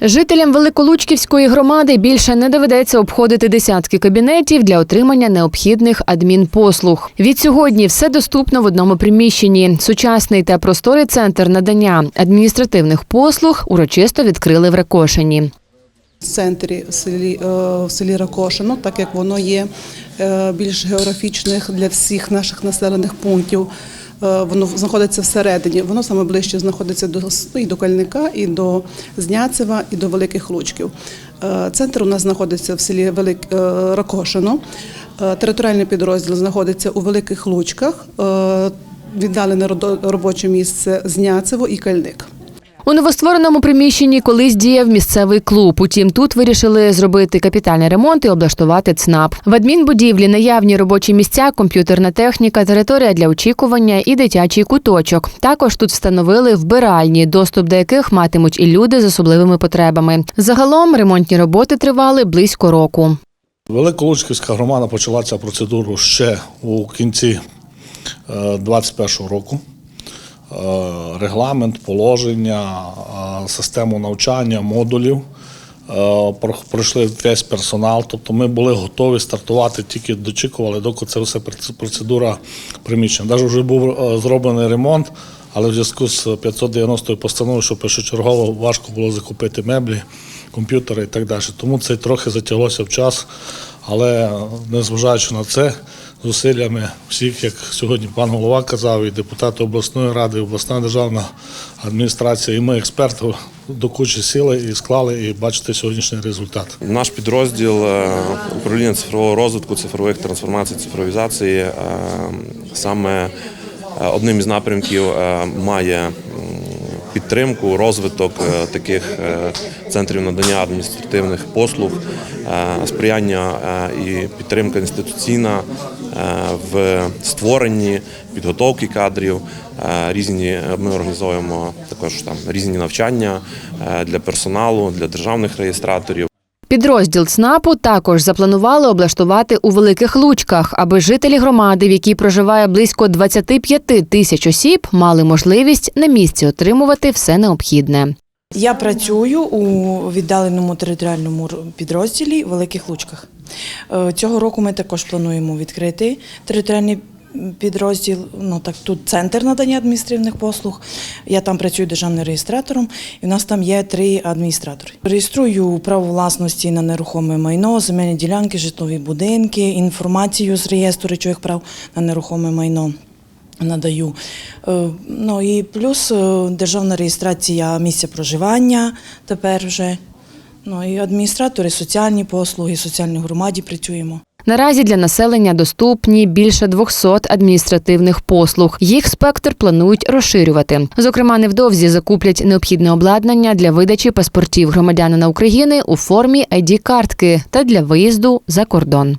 Жителям Великолучківської громади більше не доведеться обходити десятки кабінетів для отримання необхідних адмінпослуг. Відсьогодні все доступно в одному приміщенні. Сучасний та просторий центр надання адміністративних послуг урочисто відкрили в Ракошині. в центрі в селі, е, в селі Ракошино, так як воно є е, більш географічних для всіх наших населених пунктів. Е, Воно знаходиться всередині. Воно саме ближче знаходиться до і до Кальника, і до Зняцева, і до Великих Лучків. Е, Центр у нас знаходиться в селі Велик е, Ракошино. Територіальний підрозділ знаходиться у Великих Лучках. Віддалене робоче місце Зняцево і Кальник. У новоствореному приміщенні колись діяв місцевий клуб. Утім, тут вирішили зробити капітальний ремонт і облаштувати ЦНАП. В адмінбудівлі наявні робочі місця, комп'ютерна техніка, територія для очікування і дитячий куточок. Також тут встановили вбиральні, доступ до яких матимуть і люди з особливими потребами. Загалом ремонтні роботи тривали близько року. Великолучківська громада почала цю процедуру ще у кінці 2021 року. Е, Регламент, положення, е, систему навчання, модулів. е, Пройшли весь персонал. Тобто ми були готові стартувати, тільки дочікували, доки це все процедура приміщення. Навіть вже був зроблений ремонт, але в зв'язку з 590 постановою, що першочергово важко було закупити меблі, комп'ютери і так далі. Тому це трохи затяглося в час. Але незважаючи на це, зусиллями всіх, як сьогодні пан голова казав, і депутати обласної ради, і обласна державна адміністрація, і ми експерти до кучі сіли і склали, і бачите сьогоднішній результат. Наш підрозділ е, управління цифрового розвитку, цифрових трансформацій, цифровізації е, саме е, одним із напрямків має підтримку, розвиток е, таких е, центрів надання адміністративних послуг, е, сприяння і підтримка інституційна в створенні підготовки кадрів. Різні ми організовуємо також там різні навчання для персоналу, для державних реєстраторів. Підрозділ ЦНАПу також запланували облаштувати у великих лучках, аби жителі громади, в якій проживає близько 25 тисяч осіб, мали можливість на місці отримувати все необхідне. Я працюю у віддаленому територіальному підрозділі Великих Лучках. Е, Цього року ми також плануємо відкрити територіальний підрозділ. Ну так тут центр надання адміністративних послуг. Я там працюю державним реєстратором, і в нас там є три адміністратори. Реєструю право власності на нерухоме майно, земельні ділянки, житлові будинки, інформацію з реєстру речових прав на нерухоме майно надаю. Е, Ну і плюс е, державна реєстрація місця проживання тепер вже. Ну і адміністратори, соціальні послуги, соціальній громаді працюємо. Наразі для населення доступні більше 200 адміністративних послуг. Їх спектр планують розширювати. Зокрема, невдовзі закуплять необхідне обладнання для видачі паспортів громадянина України у формі id картки та для виїзду за кордон.